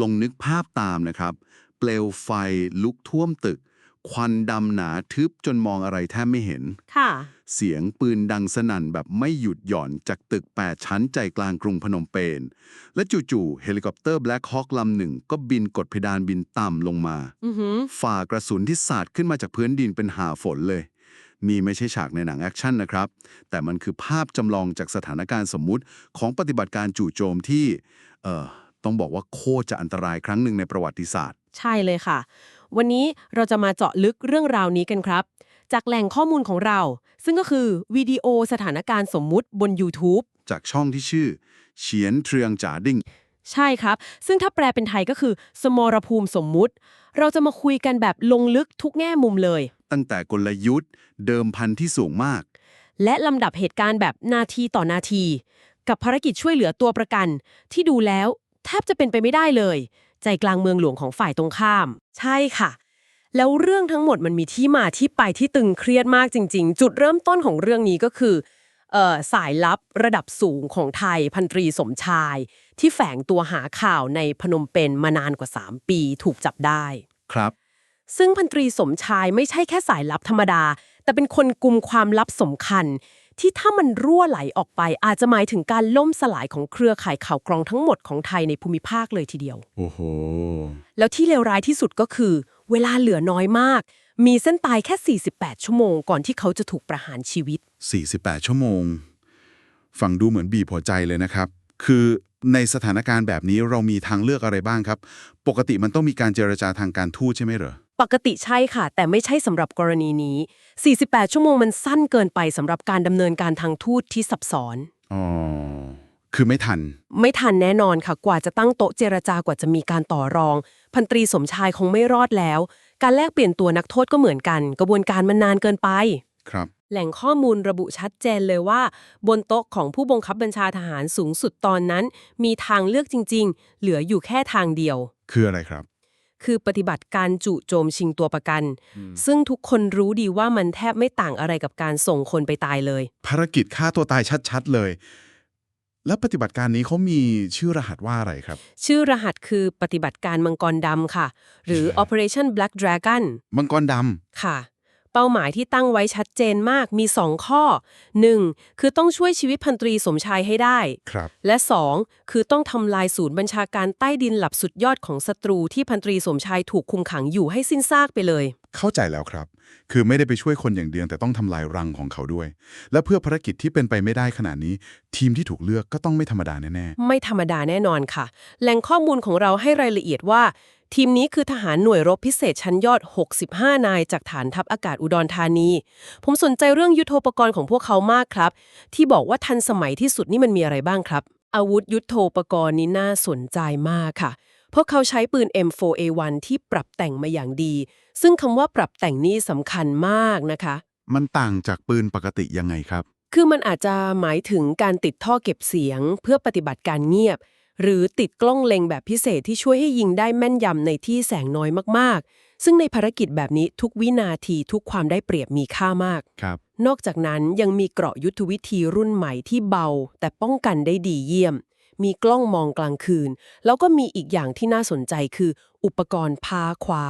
ลองนึกภาพตามนะครับ เปลวไฟลุกท่วมตึก ควันดำหนาทึบจนมองอะไรแทบไม่เห็น ค่ะ เสียงปืนดังสนั่นแบบไม่หยุดหย่อนจากตึก 8 ชั้นใจกลางกรุงพนมเปญและจู่ๆเฮลิคอปเตอร์แบล็คฮอ k ลำหนึ่ง ก็บินกดเพดานบินต่ำลงมาอือหือฝ่ากระสุนที่สาดขึ้นมาจากพื้นดินเป็นหาฝนเลย นี่ไม่ใช่ฉากในหนังแอคชั่นนะครับ แต่มันคือภาพจำลองจากสถานการณ์สมมุติของปฏิบัติการจู่โจมที่เอ่อ ต้องบอกว่าโคตรจะอันตรายครั้งหนึ่งในประวัติศาสตร์ ใช่เลยค่ะ วันนี้เราจะมาเจาะลึกเรื่องราวนี้กันครับ จากแหล่งข้อมูลของเรา ซึ่งก็คือวิดีโอสถานการณ์สมมุติบน YouTube จากช่องที่ชื่อเฉียนเทรียงจ๋าดิ้งใช่ครับ ซึ่งถ้าแปลเป็นไทยก็คือ สมรภูมิสมมุติ เราจะมาคุยกันแบบลงลึกทุกแง่มุมเลย ตั้งแต่กลยุทธ์ เดิมพันที่สูงมาก และลำดับเหตุการณ์แบบนาทีต่อนาที กับภารกิจช่วยเหลือตัวประกัน ที่ดูแล้วแท บจะเป็นไปไม่ได้เลย ใจกลางเมืองหลวงของฝ่ายตรงข้าม ใช่ค่ะ แล้วเรื่องทั้งหมดมันมีที่มาที่ไปที่ตึงเครียดมากจริง ๆ จุดเริ่มต้นของเรื่องนี้ก็คือเอ่อสายลับระดับสูงของไทยพันตรีสมชาย ที่แฝงตัวหาข่าวในพนมเปญมานานกว่า 3 ปีถูกจับได้ครับ ซึ่งพันตรีสมชายไม่ใช่แค่สายลับธรรมดา แต่เป็นคนกลุ่มความลับสำคัญ ที่ถ้ามันรั่วไหลออกไป อาจจะหมายถึงการล่มสลายของเครือข่ายข่าวกรองทั้งหมดของไทยในภูมิภาคเลยทีเดียว โอ้โห แล้วที่เลวร้ายที่สุดก็คือ เวลาเหลือน้อยมาก มีเส้นตายแค่ 48 ชั่วโมง ก่อนที่เขาจะถูกประหารชีวิต 48 ชั่วโมง ฟังดูเหมือนบีบหัวใจเลยนะครับ คือในสถานการณ์แบบนี้เรามีทางเลือกอะไรบ้างครับ ปกติมันต้องมีการเจรจาทางการทูตใช่ไหมเหรอ ปกติใช่ค่ะ แต่ไม่ใช่สำหรับกรณีนี้ 48 ชั่วโมงมันสั้นเกินไปสำหรับการดำเนินการทางทูตที่ซับซ้อน อ๋อ คือไม่ทัน ไม่ทันแน่นอนค่ะ กว่าจะตั้งโต๊ะเจรจากว่าจะมีการต่อรอง พันตรีสมชายคงไม่รอดแล้ว การแลกเปลี่ยนตัวนักโทษก็เหมือนกัน กระบวนการมันนานเกินไป ครับ แหล่งข้อมูลระบุชัดเจนเลยว่า บนโต๊ะของผู้บังคับบัญชาทหารสูงสุดตอนนั้น มีทางเลือกจริง ๆ เหลืออยู่แค่ทางเดียว คืออะไรครับ คือปฏิบัติการจู่โจมชิงตัวประกัน ซึ่งทุกคนรู้ดีว่ามันแทบไม่ต่างอะไรกับการส่งคนไปตายเลย ภารกิจฆ่าตัวตายชัด ๆ เลย แล้วปฏิบัติการนี้เขามีชื่อรหัสว่าอะไรครับ ชื่อรหัสคือปฏิบัติการมังกรดำค่ะ หรือ Operation Black Dragon มังกรดค่ะ เป้าหมายที่ตั้งไว้ชัดเจนมากมี 2 ข้อ 1. คือต้องช่วยชีวิตพันตรีสมชายให้ได้ำครับ และ 2. คือต้องทำลายศูนย์บัญชาการใต้ดินหลับสุดยอดของศัตรูที่พันตรีสมชายถูกคุมขังอยู่ให้สิ้นซากไปเลย เข้าใจแล้วครับ คือไม่ได้ไปช่วยคนอย่างเดียวแต่ต้องทำลายรังของเขาด้วย และเพื่อภารกิจที่เป็นไปไม่ได้ขนาดนี้ ทีมที่ถูกเลือกก็ต้องไม่ธรรมดาแน่ไม่ธรรมดาแน่นอนค่ะ แหล่งข้อมูลของเราให้รายละเอียดว่า ทีมนี้คือทหารหน่วยรบพิเศษชั้นยอด 65 นายจากฐานทัพอากาศอุดรธานี ผมสนใจเรื่องยุทโธปกรณ์ของพวกเขามากครับ ที่บอกว่าทันสมัยที่สุดนี่มันมีอะไรบ้างครับ อาวุธยุทโธปกรณ์นี้น่าสนใจมากค่ะ พวกเขาใช้ปืน M4A1 ที่ปรับแต่งมาอย่างดี ซึ่งคำว่าปรับแต่งนี่สำคัญมากนะคะๆมันต่างจากปืนปกติยังไงครับ คือมันอาจจะหมายถึงการติดท่อเก็บเสียง เพื่อปฏิบัติการเงียบ หรือติดกล้องเล็งแบบพิเศษที่ช่วยให้ยิงได้แม่นยำในที่แสงน้อยมากๆ ซึ่งในภารกิจแบบนี้ทุกวินาทีทุกความได้เปรียบมีค่ามากครับ นอกจากนั้นยังมีเกราะยุทธวิธีรุ่นใหม่ที่เบา แต่ป้องกันได้ดีเยี่ยม มีกล้องมองกลางคืน แล้วก็มีอีกอย่างที่น่าสนใจคือ อุปกรณ์พาขวา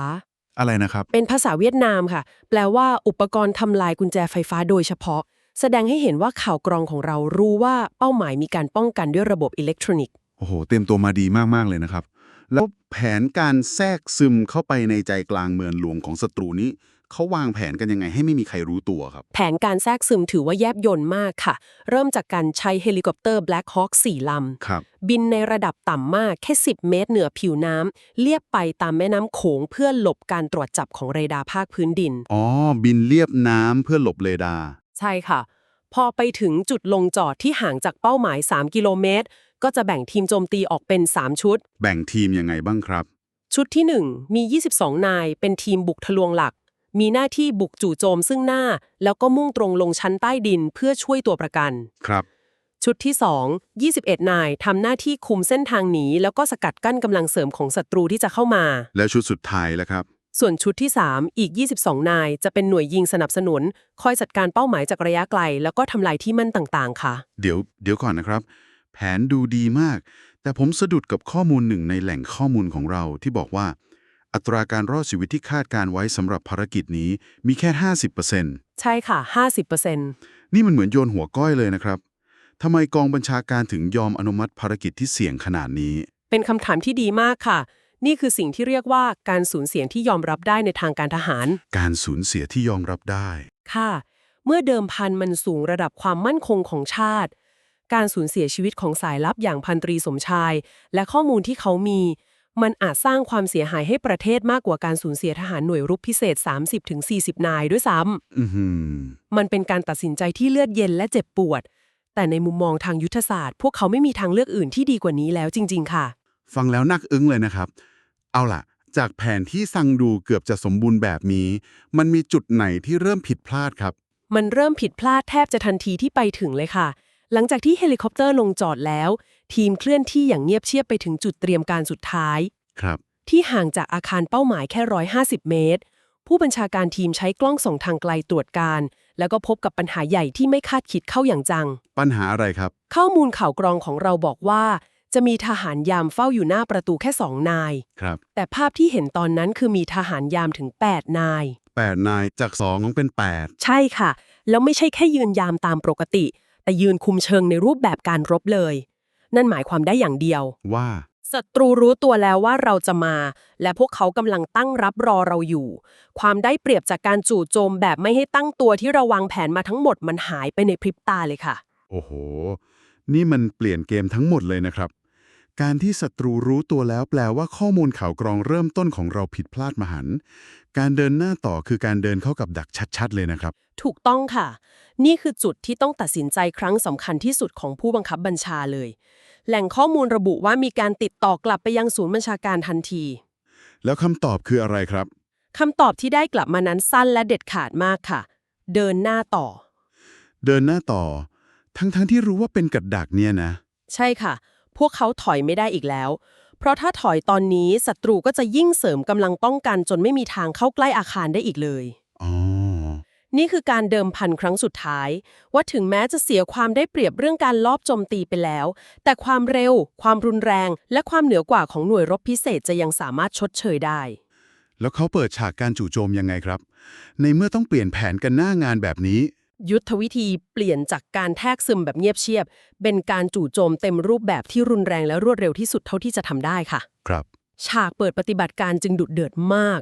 อะไรนะครับ เป็นภาษาเวียดนามค่ะ แปลว่าอุปกรณ์ทำลายกุญแจไฟฟ้าโดยเฉพาะ แสดงให้เห็นว่าข่าวกรองของเรารู้ว่าเป้าหมายมีการป้องกันด้วยระบบอิเล็กทรอนิกส์ โอ้โห เตรียมตัวมาดีมาก ๆ เลยนะครับ แล้วแผนการแทรกซึมเข้าไปในใจกลางเมืองหลวงของศัตรูนี้เขาวางแผนกันยังไงให้ไม่มีใครรู้ตัวครับ แผนการแทรกซึมถือว่าแยบยลมากค่ะ เริ่มจากการใช้เฮลิคอปเตอร์ Black Hawk 4ลำครับ บินในระดับต่ำมากแค่ 10 เมตรเหนือผิวน้ำเลียบไปตามแม่น้ำโขงเพื่อหลบการตรวจจับของเรดาร์ภาคพื้นดิน อ๋อ บินเลียบน้ำเพื่อหลบเรดาร์ ใช่ค่ะ พอไปถึงจุดลงจอดที่ห่างจากเป้าหมาย 3 กิโลเมตร ก็จะแบ่งทีมโจมตีออกเป็น 3 ชุด แบ่งทีมยังไงบ้างครับ ชุดที่ 1 มี 22 นาย เป็นทีมบุกทะลวงหลัก มีหน้าที่บุกจู่โจมซึ่งหน้า แล้วก็มุ่งตรงลงชั้นใต้ดินเพื่อช่วยตัวประกัน ครับ ชุดที่ 2 21 นายทำหน้าที่คุมเส้นทางหนีแล้วก็สกัดกั้นกำลังเสริมของศัตรูที่จะเข้ามา แล้วชุดสุดท้ายแล้วครับ ส่วนชุดที่ 3 อีก 22 นาย จะเป็นหน่วยยิงสนับสนุน คอยจัดการเป้าหมายจากระยะไกล แล้วก็ทำลายที่มั่นต่างๆ ค่ะ เดี๋ยวเดี๋ยวก่อนนะครับ แผนดูดีมาก แต่ผมสะดุดกับข้อมูลหนึ่งในแหล่งข้อมูลของเราที่บอกว่า อัตราการรอดชีวิตที่คาดการไว้สำหรับภารกิจนี้มีแค่ 50%ใช่ค่ะ 50%นี่มันเหมือนโยนหัวก้อยเลยนะครับทำไมกองบัญชาการถึงยอมอนุมัติภารกิจที่เสี่ยงขนาดนี้ เป็นคำถามที่ดีมากค่ะ นี่คือสิ่งที่เรียกว่าการสูญเสียที่ยอมรับได้ในทางการทหาร การสูญเสียที่ยอมรับได้ ค่ะ เมื่อเดิมพันมันสูงระดับความมั่นคงของชาติ การสูญเสียชีวิตของสายลับอย่างพันตรีสมชาย และข้อมูลที่เขามี มันอาจสร้างความเสียหายให้ประเทศมากกว่าการสูญเสียทหารหน่วยรุกพิเศษ 30-40 นายด้วยซ้อือหือำมันเป็นการตัดสินใจที่เลือดเย็นและเจ็บปวด แต่ในมุมมองทางยุทธศาสตร์ พวกเขาไม่มีทางเลือกอื่นที่ดีกว่านี้แล้วจริง ๆ ค่ะ ฟังแล้วนักอึ้งเลยนะครับ เอาล่ะ จากแผนที่สั่งดูเกือบจะสมบูรณ์แบบนี้ มันมีจุดไหนที่เริ่มผิดพลาดครับ มันเริ่มผิดพลาดแทบจะทันทีที่ไปถึงเลยค่ะ หลังจากที่เฮลิคอปเตอร์ลงจอดแล้ว ทีมเคลื่อนที่อย่างเงียบเชียบไปถึงจุดเตรียมการสุดท้าย ครับ ที่ห่างจากอาคารเป้าหมายแค่ 150 เมตร ผู้บัญชาการทีมใช้กล้องส่องทางไกลตรวจการ แล้วก็พบกับปัญหาใหญ่ที่ไม่คาดคิดเข้าอย่างจัง ปัญหาอะไรครับ ข้อมูลข่าวกรองของเราบอกว่า จะมีทหารยามเฝ้าอยู่หน้าประตูแค่สองนาย ครับแต่ภาพที่เห็นตอนนั้นคือมีทหารยามถึง 8 นาย 8นายจาก2ต้องเป็น ใช่ค่ะ แล้วไม่ใช่แค่ยืนยามตามปกติ แต่ยืนคุมเชิงในรูปแบบการรบเลย นั่นหมายความได้อย่างเดียว8ว่าศัตรูรู้ตัวแล้วว่าเราจะมา และพวกเขากำลังตั้งรับรอเราอยู่ ความได้เปรียบจากการจู่โจมแบบไม่ให้ตั้งตัวที่เราวางแผนมาทั้งหมดมันหายไปในพริบตาเลยค่ะ โอ้โห นี่มันเปลี่ยนเกมทั้งหมดเลยนะครับ การที่ศัตรูรู้ตัวแล้วแปลว่าข้อมูลข่าวกรองเริ่มต้นของเราผิดพลาดมหันต์ การเดินหน้าต่อคือการเดินเข้ากับดักชัดๆ เลยนะครับ ถูกต้องค่ะ นี่คือจุดที่ต้องตัดสินใจครั้งสำคัญที่สุดของผู้บังคับบัญชาเลย แหล่งข้อมูลระบุว่ามีการติดต่อกลับไปยังศูนย์บัญชาการทันที แล้วคำตอบคืออะไรครับคำตอบที่ได้กลับมานั้นสั้นและเด็ดขาดมากค่ะ เดินหน้าต่อ เดินหน้าต่อ ทั้งๆที่รู้ว่าเป็นกับดักเนี่ยนะ ใช่ค่ะ พวกเขาถอยไม่ได้อีกแล้ว เพราะถ้าถอยตอนนี้ศัตรูก็จะยิ่งเสริมกำลังป้องกันจนไม่มีทางเข้าใกล้อาคารได้อีกเลยอ๋อนี่คือการเดิมพันครั้งสุดท้าย ว่าถึงแม้จะเสียความได้เปรียบเรื่องการลอบโจมตีไปแล้ว แต่ความเร็ว ความรุนแรง และความเหนือกว่าของหน่วยรบพิเศษจะยังสามารถชดเชยได้ แล้วเขาเปิดฉากการจู่โจมยังไงครับ ในเมื่อต้องเปลี่ยนแผนกันหน้างานแบบนี้ ยุทธวิธีเปลี่ยนจากการแทรกซึมแบบเงียบเชียบ เป็นการจู่โจมเต็มรูปแบบที่รุนแรงและรวดเร็วที่สุดเท่าที่จะทำได้ค่ะ ครับ ฉากเปิดปฏิบัติการจึงดุเดือดมาก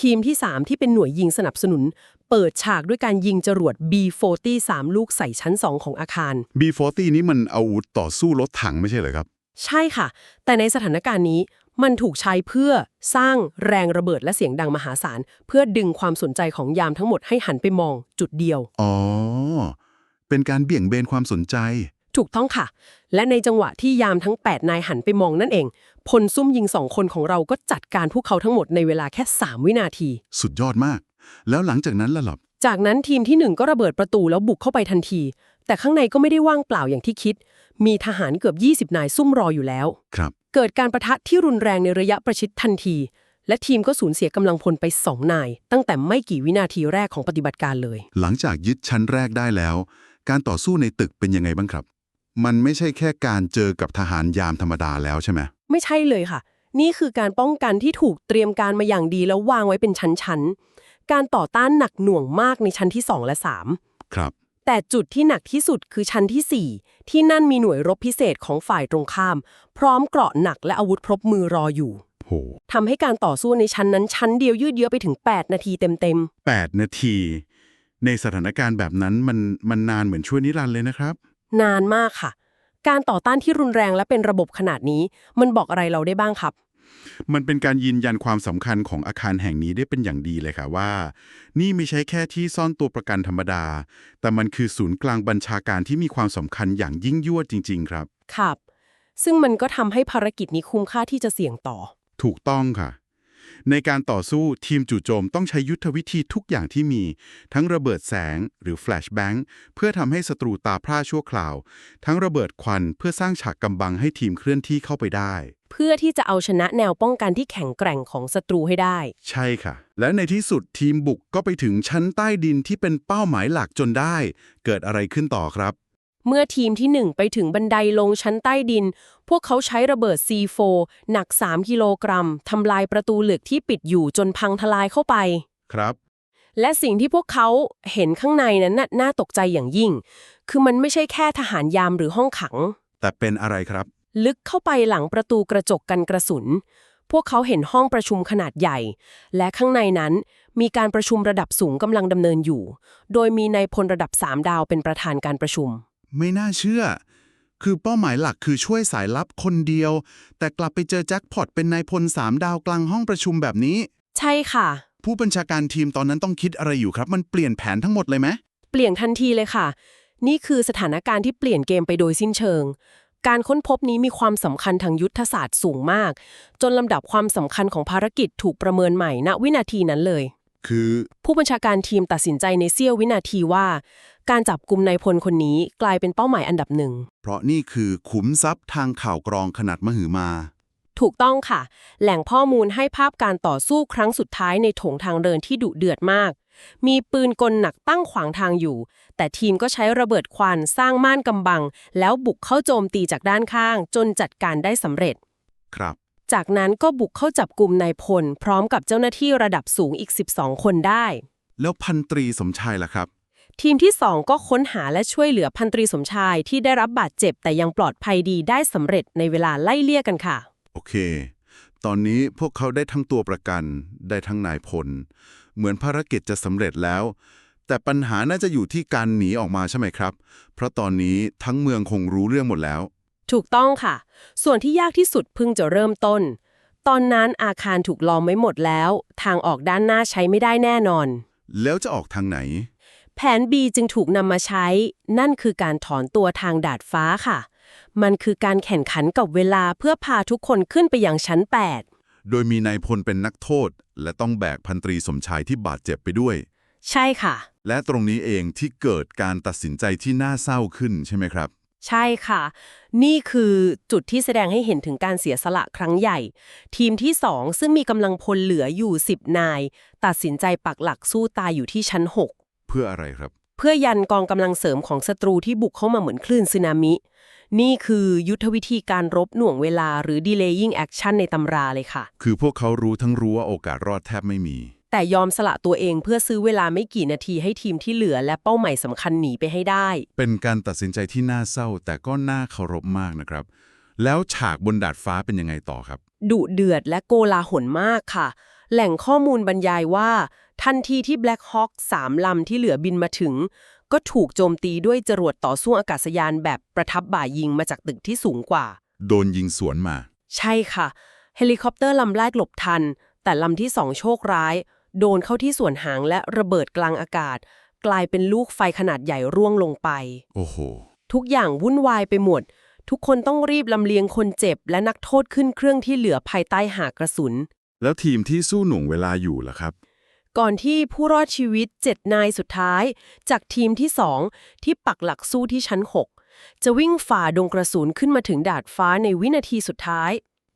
ทีมที่ 3 ที่เป็นหน่วยยิงสนับสนุน เปิดฉากด้วยการยิงจรวด B40 3ลูกใส่ชั้น 2 ของอาคาร B40 นี้มันอาวุธต่อสู้รถถังไม่ใช่เหรอครับ ใช่ค่ะ แต่ในสถานการณ์นี้ มันถูกใช้เพื่อสร้างแรงระเบิดและเสียงดังมหาศาล เพื่อดึงความสนใจของยามทั้งหมดให้หันไปมองจุดเดียว อ๋อ เป็นการเบี่ยงเบนความสนใจ ถูกต้องค่ะ และในจังหวะที่ยามทั้ง 8 นายหันไปมองนั่นเอง พลซุ่มยิงสองคนของเราก็จัดการพวกเขาทั้งหมดในเวลาแค่ 3 วินาที สุดยอดมาก แล้วหลังจากนั้นล่ะหรอจากนั้นทีมที่หนึ่งก็ระเบิดประตูแล้วบุกเข้าไปทันที แต่ข้างในก็ไม่ได้ว่างเปล่าอย่างที่คิด มีทหารเกือบ 20 นายซุ่มรออยู่แล้ว ครับ เกิดการประทะที่รุนแรงในระยะประชิดทันที และทีมก็สูญเสียกำลังพลไปสองนาย ตั้งแต่ไม่กี่วินาทีแรกของปฏิบัติการเลย หลังจากยึดชั้นแรกได้แล้ว การต่อสู้ในตึกเป็นยังไงบ้างครับ มันไม่ใช่แค่การเจอกับทหารยามธรรมดาแล้วใช่ไหมไม่ใช่เลยค่ะ นี่คือการป้องกันที่ถูกเตรียมการมาอย่างดีแล้ววางไว้เป็นชั้นๆการต่อต้านหนักหน่วงมากในชั้นที่ 2 และครับ3 แต่จุดที่หนักที่สุดคือชั้นทีสี่ 4 ที่นั่นมีหน่วยรบพิเศษของฝ่ายตรงข้าม พร้อมเกราะหนักและอาวุธครบมือรออยู่โหทำให้การต่อสู้ในชั้นนั้นชั้นเดียวยืดเยื้อไปถึง 8 นาทีเต็มแปดนาที ในสถานการณ์แบบนั้นมันมันนานเหมือนช่วยนิรันดร์เลยนะครับๆนานมากค่ะ การต่อต้านที่รุนแรงและเป็นระบบขนาดนี้ มันบอกอะไรเราได้บ้างครับ มันเป็นการยืนยันความสำคัญของอาคารแห่งนี้ได้เป็นอย่างดีเลยค่ะว่า นี่ไม่ใช่แค่ที่ซ่อนตัวประกันธรรมดา แต่มันคือศูนย์กลางบัญชาการที่มีความสำคัญอย่างยิ่งยวดจริง ๆ ครับ ครับ ซึ่งมันก็ทำให้ภารกิจนี้คุ้มค่าที่จะเสี่ยงต่อ ถูกต้องค่ะ ในการต่อสู้ทีมจู่โจมต้องใช้ยุทธวิธีทุกอย่างที่มี ทั้งระเบิดแสงหรือแฟลชแบงค์เพื่อทำให้ศัตรูตาพร่าชั่วคราว ทั้งระเบิดควันเพื่อสร้างฉากกำบังให้ทีมเคลื่อนที่เข้าไปได้ เพื่อที่จะเอาชนะแนวป้องกันที่แข็งแกร่งของศัตรูให้ได้ ใช่ค่ะ และในที่สุดทีมบุกก็ไปถึงชั้นใต้ดินที่เป็นเป้าหมายหลักจนได้ เกิดอะไรขึ้นต่อครับ เมื่อทีมที่ 1 ไปถึงบันไดลงชั้นใต้ดิน พวกเขาใช้ระเบิด C4 หนัก 3 กิโลกรัมทำลายประตูเหล็กที่ปิดอยู่จนพังทลายเข้าไป ครับ และสิ่งที่พวกเขาเห็นข้างในนั้นน่ะน่าตกใจอย่างยิ่ง คือมันไม่ใช่แค่ทหารยามหรือห้องขัง แต่เป็นอะไรครับ ลึกเข้าไปหลังประตูกระจกกันกระสุน พวกเขาเห็นห้องประชุมขนาดใหญ่ และข้างในนั้นมีการประชุมระดับสูงกำลังดำเนินอยู่ โดยมีนายพลระดับ3ดาวเป็นประธานการประชุม ไม่น่าเชื่อ คือเป้าหมายหลักคือช่วยสายลับคนเดียว แต่กลับไปเจอแจ็คพอตเป็นนายพลสามดาวกลางห้องประชุมแบบนี้ ใช่ค่ะ ผู้บัญชาการทีมตอนนั้นต้องคิดอะไรอยู่ครับ มันเปลี่ยนแผนทั้งหมดเลยไหมเปลี่ยนทันทีเลยค่ะ นี่คือสถานการณ์ที่เปลี่ยนเกมไปโดยสิ้นเชิง การค้นพบนี้มีความสำคัญทางยุทธศาสตร์สูงมาก จนลำดับความสำคัญของภารกิจถูกประเมินใหม่ณวินาทีนั้นเลย คือ ผู้บัญชาการทีมตัดสินใจในเสี้ยววินาทีว่า การจับกลุ่มนายพลคนนี้กลายเป็นเป้าหมายอันดับหนึ่ง เพราะนี่คือขุมทรัพย์ทางข่าวกรองขนาดมหึมา ถูกต้องค่ะ แหล่งข้อมูลให้ภาพการต่อสู้ครั้งสุดท้ายในโถงทางเดินที่ดุเดือดมาก มีปืนกลหนักตั้งขวางทางอยู่ แต่ทีมก็ใช้ระเบิดควันสร้างม่านกำบัง แล้วบุกเข้าโจมตีจากด้านข้าง จนจัดการได้สำเร็จ ครับ จากนั้นก็บุกเข้าจับกลุ่มนายพล พร้อมกับเจ้าหน้าที่ระดับสูงอีก 12 คนได้ แล้วพันตรีสมชายล่ะครับ ทีมที่ 2 ก็ค้นหาและช่วยเหลือพันตรีสมชายที่ได้รับบาดเจ็บแต่ยังปลอดภัยดีได้สำเร็จในเวลาไล่เลี่ยกันค่ะ โอเค ตอนนี้พวกเขาได้ทั้งตัวประกัน ได้ทั้งนายพล เหมือนภารกิจจะสำเร็จแล้ว แต่ปัญหาน่าจะอยู่ที่การหนีออกมาใช่ไหมครับ เพราะตอนนี้ทั้งเมืองคงรู้เรื่องหมดแล้ว ถูกต้องค่ะ ส่วนที่ยากที่สุดเพิ่งจะเริ่มต้น ตอนนั้นอาคารถูกล้อมไว้หมดแล้ว ทางออกด้านหน้าใช้ไม่ได้แน่นอน แล้วจะออกทางไหน แผน B จึงถูกนำมาใช้ นั่นคือการถอนตัวทางดาดฟ้าค่ะ มันคือการแข่งขันกับเวลาเพื่อพาทุกคนขึ้นไปยังชั้นโดยมีนายพลเป็นนักโทษ และต้องแบกพันตรีสมชายที่บาดเจ็บไปด้วย8ใช่ค่ะ และตรงนี้เองที่เกิดการตัดสินใจที่น่าเศร้าขึ้นใช่ไหมครับ ใช่ค่ะ นี่คือจุดที่แสดงให้เห็นถึงการเสียสละครั้งใหญ่ ทีมที่ 2 ซึ่งมีกำลังพลเหลืออยู่ 10 นาย ตัดสินใจปักหลักสู้ตายอยู่ที่ชั้น 6 เพื่ออะไรครับ เพื่อยันกองกำลังเสริมของศัตรูที่บุกเข้ามาเหมือนคลื่นสึนามิ นี่คือยุทธวิธีการรบหน่วงเวลาหรือ delaying action ในตำราเลยค่ะ คือพวกเขารู้ทั้งรู้ว่าโอกาสรอดแทบไม่มี แต่ยอมสละตัวเองเพื่อซื้อเวลาไม่กี่นาทีให้ทีมที่เหลือและเป้าหมายสำคัญหนีไปให้ได้ เป็นการตัดสินใจที่น่าเศร้า แต่ก็น่าเคารพมากนะครับ แล้วฉากบนดาดฟ้าเป็นยังไงต่อครับ ดุเดือดและโกลาหลมากค่ะ แหล่งข้อมูลบรรยายว่า ทันทีที่ Black Hawk สามลำที่เหลือบินมาถึง ก็ถูกโจมตีด้วยจรวดต่อสู้อากาศยานแบบประทับบ่ายิงมาจากตึกที่สูงกว่า โดนยิงสวนมา ใช่ค่ะ เฮลิคอปเตอร์ลำแรกหลบทัน แต่ลำที่สองโชคร้าย โดนเข้าที่ส่วนหางและระเบิดกลางอากาศ กลายเป็นลูกไฟขนาดใหญ่ร่วงลงไป โอ้โห ทุกอย่างวุ่นวายไปหมด ทุกคนต้องรีบลำเลียงคนเจ็บ และนักโทษขึ้นเครื่องที่เหลือภายใต้หากกระสุน แล้วทีมที่สู้หน่วงเวลาอยู่ล่ะครับ ก่อนที่ผู้รอดชีวิต7นายสุดท้าย จากทีมที่2ที่ปักหลักสู้ที่ชั้น6จะวิ่งฝ่าดงกระสุนขึ้นมาถึงดาดฟ้าในวินาทีสุดท้าย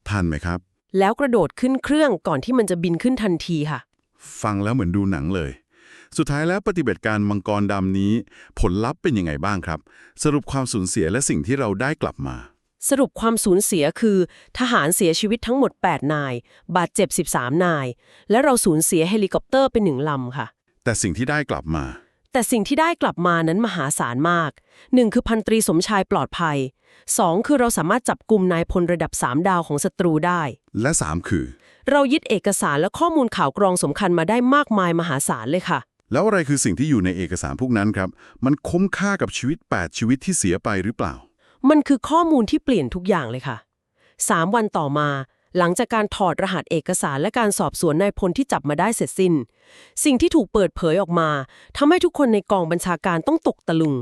ทันไหมครับ แล้วกระโดดขึ้นเครื่องก่อนที่มันจะบินขึ้นทันทีค่ะ ฟังแล้วเหมือนดูหนังเลย สุดท้ายแล้วปฏิบัติการมังกรดำนี้ ผลลัพธ์เป็นยังไงบ้างครับ สรุปความสูญเสียและสิ่งที่เราได้กลับมา สรุปความสูญเสียคือ ทหารเสียชีวิตทั้งหมด 8 นาย บาดเจ็บ 13 นาย และเราสูญเสียเฮลิคอปเตอร์เป็นหนึ่งลำค่ะ แต่สิ่งที่ได้กลับมา แต่สิ่งที่ได้กลับมานั้นมหาศาลมาก 1. คือพันตรีสมชายปลอดภัย 2. คือเราสามารถจับกลุ่มนายพลระดับ 3 ดาวของศัตรูได้ และ 3 คือ เรายึดเอกสารและข้อมูลข่าวกรองสำคัญมาได้มากมายมหาศาลเลยค่ะ แล้วอะไรคือสิ่งที่อยู่ในเอกสารพวกนั้นครับ มันคุ้มค่ากับชีวิต 8 ชีวิตที่เสียไปหรือเปล่า มันคือข้อมูลที่เปลี่ยนทุกอย่างเลยค่ะ 3 วันต่อมา หลังจากการถอดรหัสเอกสารและการสอบสวนนายพลที่จับมาได้เสร็จสิ้น สิ่งที่ถูกเปิดเผยออกมาทำให้ทุกคนในกองบัญชาการต้องตกตะลึง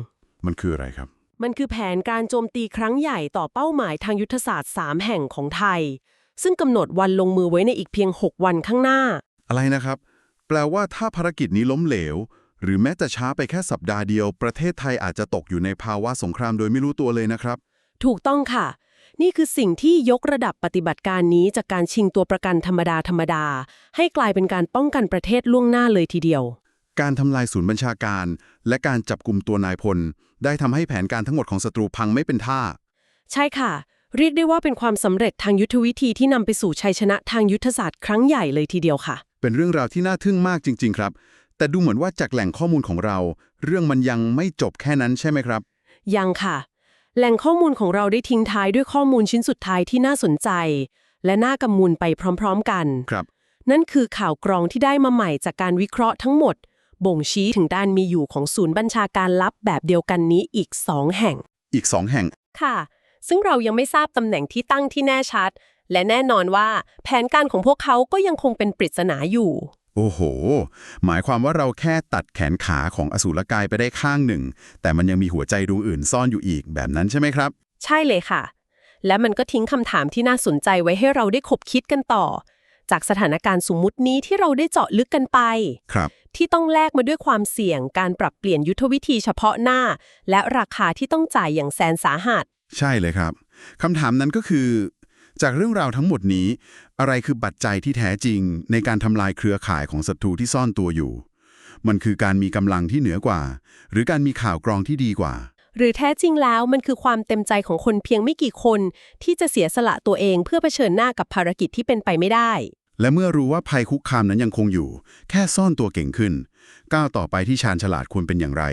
มันคืออะไรครับ มันคือแผนการโจมตีครั้งใหญ่ต่อเป้าหมายทางยุทธศาสตร์ 3 แห่งของไทย ซึ่งกำหนดวันลงมือไว้ในอีกเพียง 6 วันข้างหน้า อะไรนะครับ แปลว่าถ้าภารกิจนี้ล้มเหลว หรือแม้แต่ช้าไปแค่สัปดาห์เดียว ประเทศไทยอาจจะตกอยู่ในภาวะสงครามโดยไม่รู้ตัวเลยนะครับ ถูกต้องค่ะ นี่คือสิ่งที่ยกระดับปฏิบัติการนี้จากการชิงตัวประกันธรรมดาธรรมดา ให้กลายเป็นการป้องกันประเทศล่วงหน้าเลยทีเดียว การทำลายศูนย์บัญชาการ และการจับกลุ่มตัวนายพล ได้ทำให้แผนการทั้งหมดของศัตรูพังไม่เป็นท่า ใช่ค่ะ เรียกได้ว่าเป็นความสำเร็จทางยุทธวิธีที่นำไปสู่ชัยชนะทางยุทธศาสตร์ครั้งใหญ่เลยทีเดียวค่ะ เป็นเรื่องราวที่น่าทึ่งมากจริง ๆ ครับ แต่ดูเหมือนว่าจากแหล่งข้อมูลของเรา เรื่องมันยังไม่จบแค่นั้นใช่ไหมครับ ยังค่ะ แหล่งข้อมูลของเราได้ทิ้งท้ายด้วยข้อมูลชิ้นสุดท้ายที่น่าสนใจ และน่ากำมูลไปพร้อม ๆ กัน ครับ นั่นคือข่าวกรองที่ได้มาใหม่จากการวิเคราะห์ทั้งหมด บ่งชี้ถึงด้านมีอยู่ของศูนย์บัญชาการลับแบบเดียวกันนี้อีกสองแห่ง อีกสองแห่ง ค่ะ ซึ่งเรายังไม่ทราบตำแหน่งที่ตั้งที่แน่ชัด และแน่นอนว่าแผนการของพวกเขาก็ยังคงเป็นปริศนาอยู่ โอ้โห หมายความว่าเราแค่ตัดแขนขาของอสูรกายไปได้ข้างหนึ่ง แต่มันยังมีหัวใจดวงอื่นซ่อนอยู่อีกแบบนั้นใช่ไหมครับ ใช่เลยค่ะ และมันก็ทิ้งคำถามที่น่าสนใจไว้ให้เราได้คบคิดกันต่อ จากสถานการณ์สมมุตินี้ที่เราได้เจาะลึกกันไป ครับ ที่ต้องแลกมาด้วยความเสี่ยง การปรับเปลี่ยนยุทธวิธีเฉพาะหน้า และราคาที่ต้องจ่ายอย่างแสนสาหัส ใช่เลยครับคำถามนั้นก็คือ จากเรื่องราวทั้งหมดนี้ อะไรคือปัจจัยที่แท้จริง ในการทำลายเครือข่ายของศัตรูที่ซ่อนตัวอยู่ มันคือการมีกำลังที่เหนือกว่า หรือการมีข่าวกรองที่ดีกว่า หรือแท้จริงแล้วมันคือความเต็มใจของคนเพียงไม่กี่คน ที่จะเสียสละตัวเองเพื่อเผชิญหน้ากับภารกิจที่เป็นไปไม่ได้ และเมื่อรู้ว่าภัยคุกคามนั้นยังคงอยู่ แค่ซ่อนตัวเก่งขึ้น ก้าวต่อไปที่ชาญฉลาดควรเป็นอย่างไร